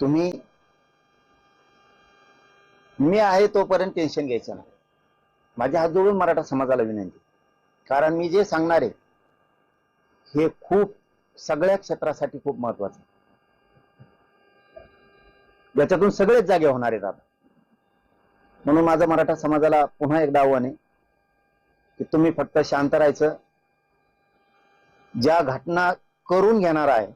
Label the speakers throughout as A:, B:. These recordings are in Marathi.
A: तुम्ही मी आहे तोपर्यंत टेन्शन घ्यायचं नाही. माझ्या हात जोडून मराठा समाजाला विनंती. कारण मी जे सांगणार आहे हे खूप सगळ्या क्षेत्रासाठी खूप महत्वाचं याच्यातून सगळेच जागे होणार आहेत आता म्हणून माझं मराठा समाजाला पुन्हा एकदा आव्हान आहे की तुम्ही फक्त शांत राहायचं. ज्या घटना करून घेणार आहे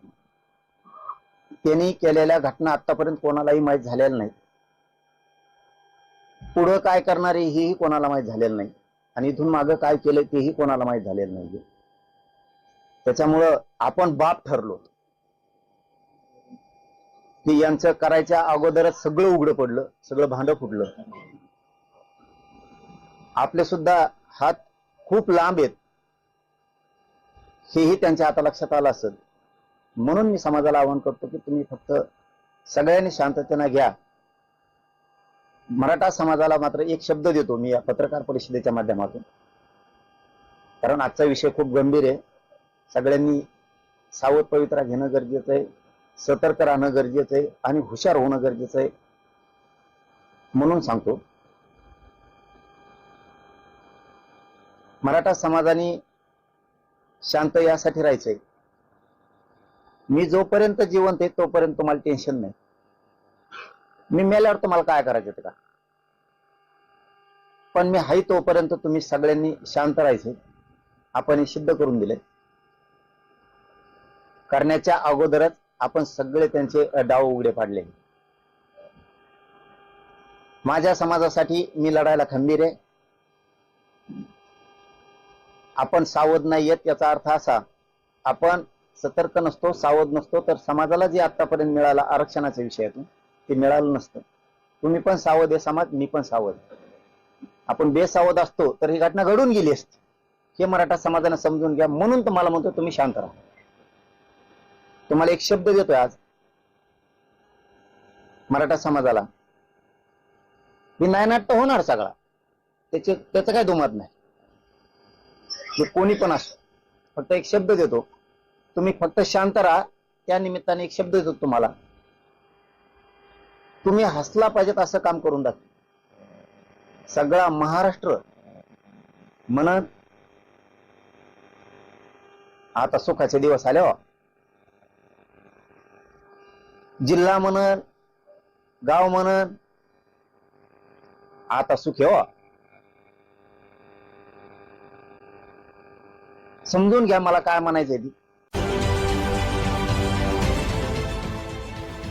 A: त्यांनी केलेल्या घटना आतापर्यंत कोणालाही माहीत झालेल्या नाहीत. पुढं काय करणार आहे हेही कोणाला माहीत झालेलं नाही. आणि इथून मागं काय केलं तेही कोणाला माहीत झालेलं नाही त्याच्यामुळं आपण बाप ठरलो. की यांचं करायच्या अगोदरच सगळं उघडं पडलं सगळं भांडं फुटलं. आपले सुद्धा हात खूप लांब आहेत. हेही त्यांच्या आता लक्षात आलं असेल. म्हणून मी समाजाला आवाहन करतो की तुम्ही फक्त सगळ्यांनी शांततेनं घ्या. मराठा समाजाला मात्र एक शब्द देतो मी या पत्रकार परिषदेच्या माध्यमातून. कारण आजचा विषय खूप गंभीर आहे. सगळ्यांनी सावध पवित्रा घेणं गरजेचं आहे सतर्क राहणं गरजेचं आहे आणि हुशार होणं गरजेचं आहे म्हणून सांगतो. मराठा समाजाने शांत यासाठी राहायचंय. मी जोपर्यंत जिवंत आहे तोपर्यंत तुम्हाला टेन्शन नाही. मी मेल्यावर तुम्हाला काय करायचं ते का? पण मी हाय तोपर्यंत तुम्ही सगळ्यांनी शांत राहायचे. आपण हे सिद्ध करून दिले करण्याच्या अगोदरच आपण सगळे त्यांचे डाव उघडे पाडले. माझ्या समाजासाठी मी लढायला खंबीर आहे. आपण सावध नाही येत याचा अर्थ असा आपण सतर्क नसतो सावध नसतो. तर समाजाला जे आतापर्यंत मिळालं आरक्षणाच्या विषयातून ते मिळालं नसतं. तुम्ही पण सावध आहे समाज मी पण सावध आपण बेसावध असतो तर ही घटना घडून गेली असती. हे मराठा समाजाने समजून घ्या. म्हणून तुम्हाला म्हणतो तुम्ही शांत राहा. तुम्हाला एक शब्द देतोय आज. मराठा समाजाला. ही नायनाट्य होणार सगळा. त्याचे त्याचं काय दुमत नाही. जे कोणी पण असो. फक्त एक शब्द देतो. तुम्ही फक्त शांत राहा. त्या निमित्ताने एक शब्द देतो तुम्हाला. तुम्ही हसला पाहिजेत असं काम करून दाखव सगळा महाराष्ट्र म्हणत आता सुखाचे दिवस आले हो. जिल्हा म्हणन गाव म्हणन आता सुख हो. समजून घ्या मला काय म्हणायचंय ती.